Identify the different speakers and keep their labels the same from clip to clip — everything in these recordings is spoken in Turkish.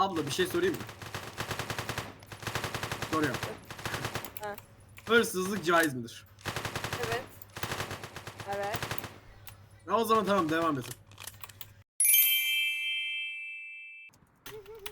Speaker 1: abla bir şey sorayım mı? Soruyorum.
Speaker 2: Ha.
Speaker 1: Hırsızlık caiz midir?
Speaker 3: Evet.
Speaker 2: Evet.
Speaker 1: Ya o zaman tamam devam et.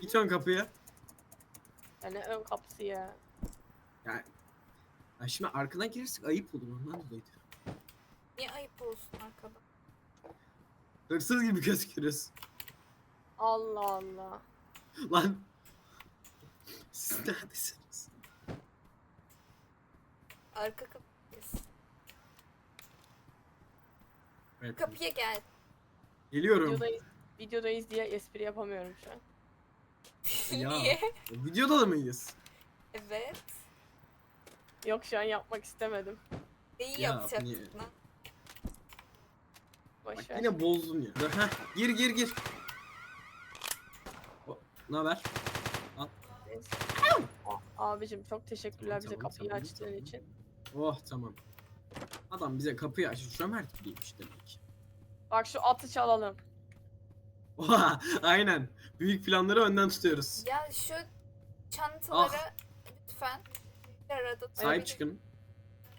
Speaker 1: Git ön kapıya.
Speaker 2: Yani ön kapısı ya.
Speaker 1: Yani ya şimdi arkadan girersek ayıp olur ondan dolayı. diyorum.
Speaker 3: Niye ayıp olsun arkada?
Speaker 1: Hırsız gibi gözüküyoruz.
Speaker 2: Allah Allah.
Speaker 1: Lan. Siz neredesiniz?
Speaker 3: Arka kapıyız.
Speaker 1: Evet.
Speaker 3: Kapıya gel.
Speaker 1: Geliyorum.
Speaker 2: Videodayız, videodayız diye espri yapamıyorum şu an.
Speaker 1: Ya.
Speaker 3: Niye?
Speaker 1: Videoda da mıyız?
Speaker 3: Evet.
Speaker 2: Yok şu an yapmak istemedim.
Speaker 3: İyi
Speaker 1: Ya,
Speaker 3: yapacaktın
Speaker 1: niye?
Speaker 3: lan.
Speaker 2: Boş
Speaker 1: Bak
Speaker 2: ver.
Speaker 1: yine bozdun ya. Heh, gir gir gir. Ne haber?
Speaker 2: Neyse. Abicim çok teşekkürler bize
Speaker 1: Tamam,
Speaker 2: kapıyı
Speaker 1: tamam,
Speaker 2: açtığın
Speaker 1: tamam.
Speaker 2: için.
Speaker 1: Oh tamam. Adam bize kapıyı açtı. Cömert biriymiş demek.
Speaker 2: Bak şu atı çalalım.
Speaker 1: Oha aynen. Büyük planları önden tutuyoruz.
Speaker 3: Ya şu çantaları
Speaker 1: Ah.
Speaker 3: lütfen bir arada
Speaker 1: Sahip
Speaker 3: tutabilir-
Speaker 1: çıkın.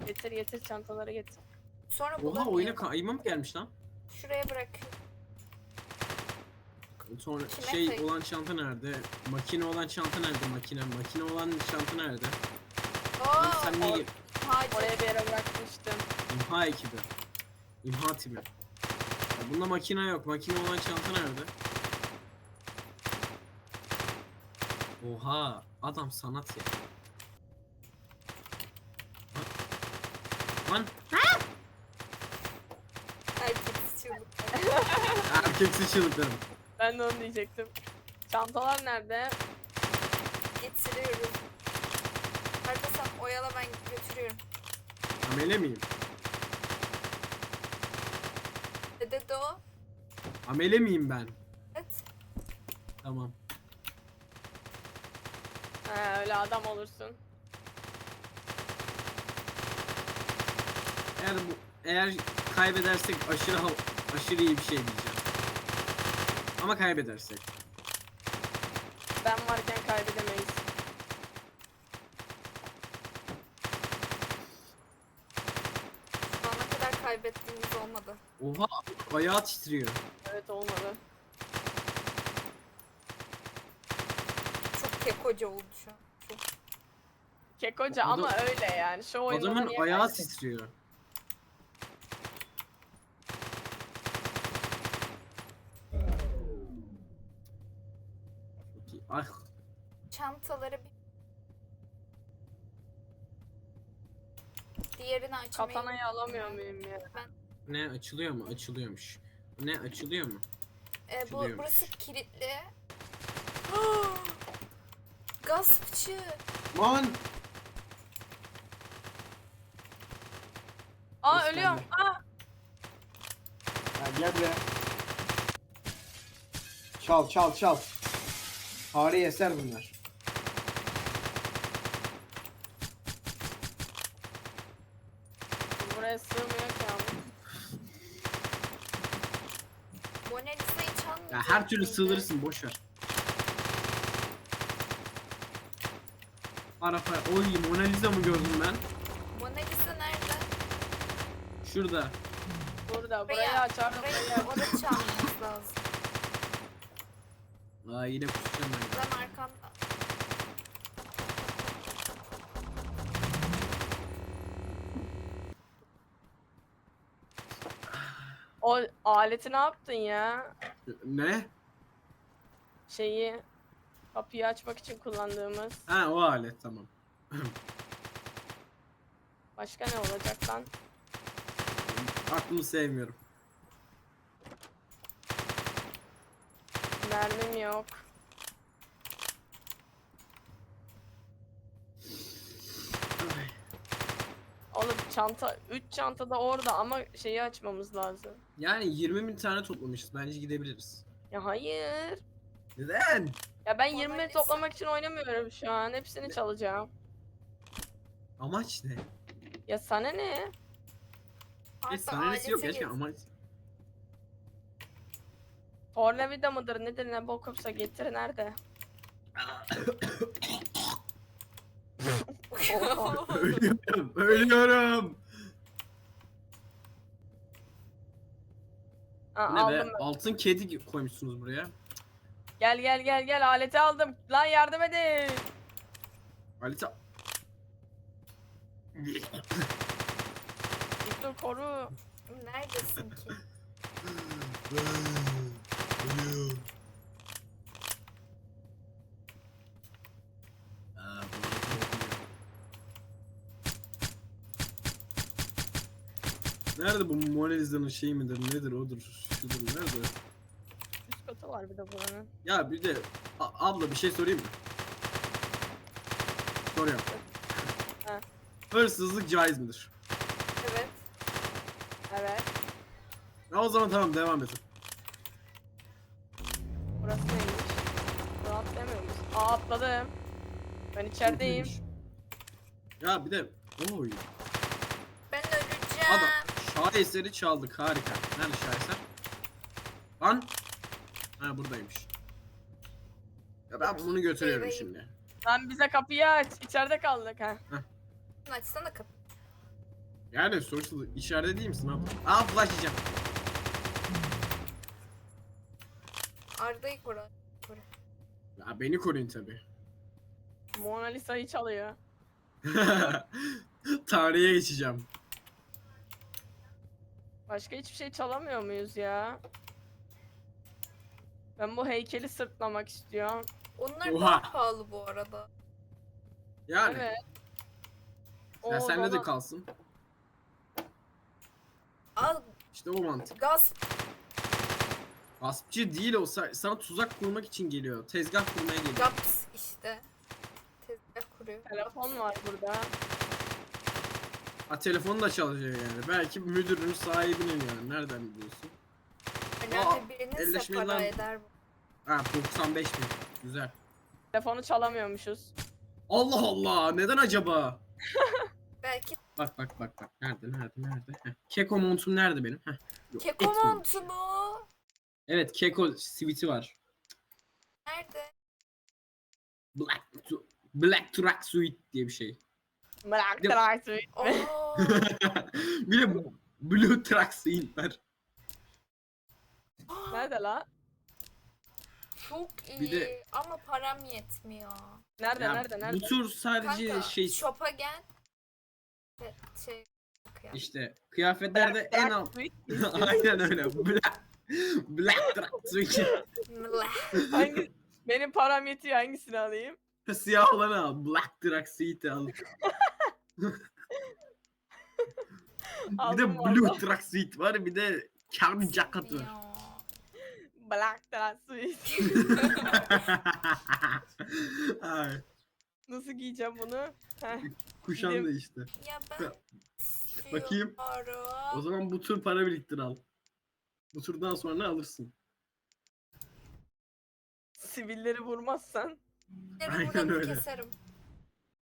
Speaker 2: Getir getir çantaları getir.
Speaker 3: Sonra
Speaker 1: Oha
Speaker 3: bulamıyorum.
Speaker 1: oyuna kayma mı gelmiş lan?
Speaker 3: Şuraya bırak.
Speaker 1: Sonra
Speaker 3: Kime
Speaker 1: şey
Speaker 3: kay-
Speaker 1: olan çanta nerede? Makine olan çanta nerede? Makine. Makine olan çanta nerede?
Speaker 3: Oo,
Speaker 1: Sen niye gir?
Speaker 3: Hacı.
Speaker 2: Oraya bir yere bırakmıştım.
Speaker 1: İmha ekibi. İmha timi. Ya bunda makine yok. Makine olan çanta nerede? Oha. Adam sanat ya. Lan.
Speaker 3: Herkes çığlık.
Speaker 1: Erkeksi çığlıklarım.
Speaker 2: Ben de onu diyecektim. Çantalar nerede?
Speaker 3: Getiriyorum. Arda sen oyala ben götürüyorum.
Speaker 1: Amele miyim?
Speaker 3: Dede de o.
Speaker 1: Amele miyim ben?
Speaker 3: Evet.
Speaker 1: Tamam.
Speaker 2: He öyle adam olursun.
Speaker 1: Eğer bu eğer kaybedersek aşırı hav- aşırı iyi bir şey diyeceğim. Ama kaybedersek.
Speaker 2: Ben varken kaybedemeyiz.
Speaker 3: Şu ana kadar kaybettiğimiz olmadı.
Speaker 1: Oha ayağı titriyor.
Speaker 2: Evet olmadı.
Speaker 3: Çok kekoca oldu şu an. Çok.
Speaker 2: Kekoca ama öyle yani. Şu oyunda da
Speaker 1: Adamın
Speaker 2: niye
Speaker 1: ayağı
Speaker 2: kaybettin?
Speaker 1: titriyor. Çok iyi. Ah
Speaker 3: Çantaları bir... Diğerini açmayı...
Speaker 2: Katanayı alamıyor muyum ya?
Speaker 1: ne açılıyor mu? Açılıyormuş. Ne açılıyor mu?
Speaker 3: Ee, bu, burası kilitli. Gaspçı.
Speaker 1: Lan!
Speaker 2: Aa
Speaker 1: Nasıl
Speaker 2: ölüyorum. Aa
Speaker 4: Ya gel buraya. Çal çal çal. Tarihi eser bunlar.
Speaker 2: buraya sığmıyor ki ama.
Speaker 3: Mona Lisa'yı çalmayacak
Speaker 1: Ya her türlü sığdırırsın boş ver. Arafa, oy Mona Lisa mı gördüm ben?
Speaker 3: Mona Lisa nerede?
Speaker 1: Şurada.
Speaker 2: Burada
Speaker 3: Buraya,
Speaker 2: burayı açar.
Speaker 3: buraya orada çalmamız lazım.
Speaker 1: Aa yine kusacağım ben.
Speaker 3: Ben arkamda.
Speaker 2: O aleti ne yaptın ya?
Speaker 1: Ne?
Speaker 2: Şeyi kapıyı açmak için kullandığımız.
Speaker 1: Ha o alet tamam.
Speaker 2: Başka ne olacak lan?
Speaker 1: Aklımı sevmiyorum.
Speaker 2: Mermim yok.
Speaker 1: Ay.
Speaker 2: Oğlum çanta 3 çanta da orada ama şeyi açmamız lazım.
Speaker 1: Yani 20 bin tane toplamışız. Bence gidebiliriz.
Speaker 2: Ya hayır.
Speaker 1: Neden?
Speaker 2: Ya ben
Speaker 3: Mona
Speaker 2: 20
Speaker 3: Lisa.
Speaker 2: toplamak için oynamıyorum şu an. Hepsini çalacağım.
Speaker 1: Amaç ne?
Speaker 2: Ya sana ne?
Speaker 1: E
Speaker 3: Arda
Speaker 1: sahnesi yok
Speaker 3: alete
Speaker 1: gerçekten
Speaker 3: gir.
Speaker 1: amaç.
Speaker 2: Tornavida mıdır nedir ne bokupsa getir nerede?
Speaker 1: Ölüyorum. Ölüyorum. Bu ne
Speaker 2: aldım
Speaker 1: be?
Speaker 2: ben.
Speaker 1: Altın kedi koymuşsunuz buraya.
Speaker 2: Gel gel gel gel aleti aldım. Lan yardım edin.
Speaker 1: Alita.
Speaker 2: Dur koru.
Speaker 3: Neredesin ki?
Speaker 1: Ölüyorum. Aa, bu ne kokuyor? Nerede bu Mona Lisa'nın şey midir nedir odur şudur nerede?
Speaker 2: Üst katı var bir de buranın.
Speaker 1: Ya bir de a- abla bir şey sorayım mı? Soruyorum.
Speaker 2: Ha.
Speaker 1: Hırsızlık caiz midir?
Speaker 3: Evet.
Speaker 2: Evet.
Speaker 1: Ya o zaman tamam devam edin.
Speaker 2: Burası neymiş? Bunu atlayamıyor muyuz? Aa atladım. Ben içerideyim.
Speaker 1: Ya bir de oy. Şaheseri çaldık harika. Nerede şaheser? Lan. Ha buradaymış. Ya ben bunu götürüyorum şimdi.
Speaker 2: Lan bize kapıyı aç. İçeride kaldık ha.
Speaker 3: Açsana kapı.
Speaker 1: Yani sonuçta içeride değil misin abla? Aa flash yiyeceğim.
Speaker 3: Arda'yı koru. koru.
Speaker 1: Ya beni koruyun tabi.
Speaker 2: Mona Lisa'yı çalıyor.
Speaker 1: Tarihe geçeceğim.
Speaker 2: Başka hiçbir şey çalamıyor muyuz ya? Ben bu heykeli sırtlamak istiyorum.
Speaker 3: Onlar
Speaker 1: Oha.
Speaker 3: daha pahalı bu arada.
Speaker 1: Yani.
Speaker 2: Evet.
Speaker 1: Ya
Speaker 2: Oo,
Speaker 1: sende de kalsın.
Speaker 3: Al
Speaker 1: İşte o mantık.
Speaker 3: gaz.
Speaker 1: Gaspçı değil olsa sana tuzak kurmak için geliyor. Tezgah kurmaya geliyor.
Speaker 3: Gaps işte. Tezgah kuruyor.
Speaker 2: Telefon var burada.
Speaker 1: Ha telefonu da çalacak yani. Belki müdürün sahibinin yani. Nereden biliyorsun?
Speaker 3: Önemli para
Speaker 1: lan.
Speaker 3: eder bu.
Speaker 1: Ha 95 bin. Güzel.
Speaker 2: Telefonu çalamıyormuşuz.
Speaker 1: Allah Allah. Neden acaba?
Speaker 3: Belki
Speaker 1: Bak bak bak bak. Nerede nerede nerede? Heh. Keko montum nerede benim? Heh. Yok,
Speaker 3: keko
Speaker 1: etmiyor.
Speaker 3: montu mu?
Speaker 1: Evet keko siviti var.
Speaker 3: Nerede?
Speaker 1: Black Black Truck Suite diye bir şey.
Speaker 2: Bırak
Speaker 1: Yok.
Speaker 2: traktörü.
Speaker 3: Oo,
Speaker 1: bir de Blue Suite var.
Speaker 2: Nerede la?
Speaker 3: çok iyi
Speaker 1: Bir de-
Speaker 3: ama param yetmiyor.
Speaker 2: Nerede
Speaker 1: Ya,
Speaker 2: nerede nerede?
Speaker 1: Bu tür sadece
Speaker 3: Kanka
Speaker 1: şey
Speaker 3: shop'a gel. Ve Şey, kıyafet.
Speaker 1: işte kıyafetlerde en alt.
Speaker 2: Suite.
Speaker 1: Aynen öyle. Black Black Suite.
Speaker 3: Mleh.
Speaker 2: Hangi? Benim param yetiyor hangisini alayım?
Speaker 1: Siyah olanı al. Black Truck Suite al. bir de Blue
Speaker 2: valla.
Speaker 1: Truck Suite var. Bir de Cam Jacket var.
Speaker 2: Black Truck Suite.
Speaker 1: Ay,
Speaker 2: Nasıl giyeceğim bunu? Heh.
Speaker 1: kuşan
Speaker 2: Benim-
Speaker 1: da işte.
Speaker 3: Ya ben
Speaker 1: Bakayım. O zaman bu tür para biriktir al. Bu turdan sonra alırsın.
Speaker 2: Sivilleri vurmazsan.
Speaker 1: Aynen
Speaker 3: buranı
Speaker 1: öyle.
Speaker 3: keserim.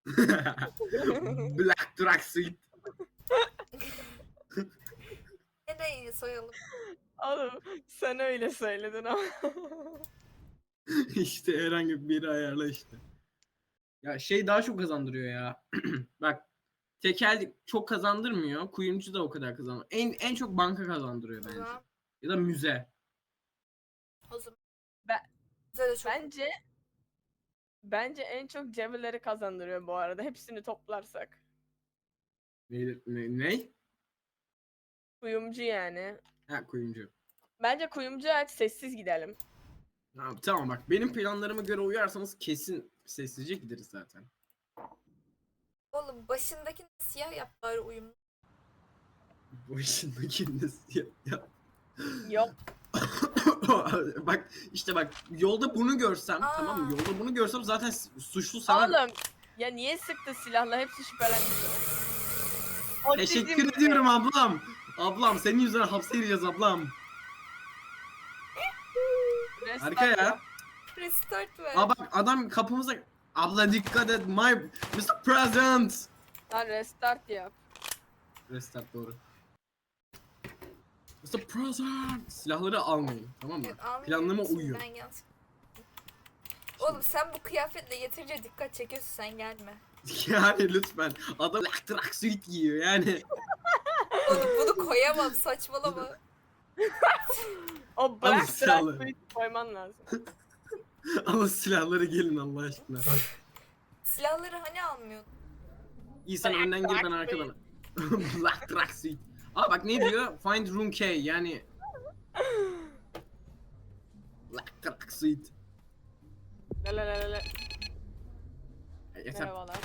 Speaker 1: Black Truck Suite.
Speaker 3: Nereyi soyalım?
Speaker 2: Oğlum sen öyle söyledin ama.
Speaker 1: işte herhangi biri ayarla işte. Ya şey daha çok kazandırıyor ya. Bak tekel çok kazandırmıyor. Kuyumcu da o kadar kazanmıyor. En en çok banka kazandırıyor bence. Ya da müze.
Speaker 3: O zaman.
Speaker 2: Ben-
Speaker 3: Bize de çok
Speaker 2: Bence Bence en çok cebirleri kazandırıyor bu arada. Hepsini toplarsak.
Speaker 1: Ne? Ne? ne?
Speaker 2: Kuyumcu yani.
Speaker 1: Ha kuyumcu.
Speaker 2: Bence kuyumcu aç sessiz gidelim.
Speaker 1: Ha, tamam bak benim planlarıma göre uyarsanız kesin sessizce gideriz zaten.
Speaker 3: Oğlum başındakini siyah yap bari uyumlu.
Speaker 1: Bu işin makinesi ya. ya.
Speaker 2: Yok.
Speaker 1: bak işte bak yolda bunu görsem
Speaker 3: Aa.
Speaker 1: tamam mı? Yolda bunu görsem zaten suçlu sana
Speaker 2: Oğlum ya niye sıktı silahla hepsi şüphelendi.
Speaker 1: Teşekkür ediyorum ablam. Ablam senin yüzünden hapse gireceğiz ablam.
Speaker 2: Restart
Speaker 1: Harika ya.
Speaker 3: Restart ver.
Speaker 1: Aa bak adam kapımıza abla dikkat et my Mr. President.
Speaker 2: Lan restart yap.
Speaker 1: Restart doğru. Mr. President. Silahları almayın tamam mı?
Speaker 3: Evet, almayayım
Speaker 1: Planlama
Speaker 3: dedim,
Speaker 1: uyuyor.
Speaker 3: Oğlum sen bu kıyafetle yeterince dikkat çekiyorsun sen gelme.
Speaker 1: Yani lütfen. Adam black tracksuit giyiyor yani.
Speaker 3: Bunu, bunu koyamam saçmalama.
Speaker 2: O black
Speaker 1: silahlı.
Speaker 2: tracksuit koyman lazım.
Speaker 1: Ama silahları gelin Allah aşkına.
Speaker 3: Silahları hani almıyordun?
Speaker 1: İyi sen
Speaker 2: Black
Speaker 1: önden gir ben
Speaker 2: tracksuit.
Speaker 1: arkadan. black tracksuit. Aa bak ne diyor? Find room K yani. Black tracksuit.
Speaker 2: La la la la la.
Speaker 1: Yeter.
Speaker 2: Merhabalar.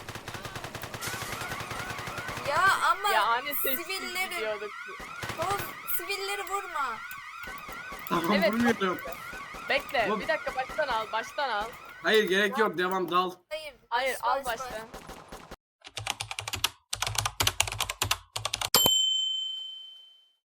Speaker 3: Ya ama
Speaker 2: Ya hani sessiz
Speaker 3: sivilleri,
Speaker 2: gidiyorduk.
Speaker 3: oğlum, sivilleri vurma.
Speaker 1: Tamam
Speaker 2: Evet.
Speaker 1: vurmuyorum.
Speaker 2: Bekle
Speaker 1: Oğlum-
Speaker 2: bir dakika baştan al baştan al.
Speaker 1: Hayır gerek yok devam dal.
Speaker 3: Hayır.
Speaker 2: Hayır al
Speaker 3: baş, baş.
Speaker 2: baştan.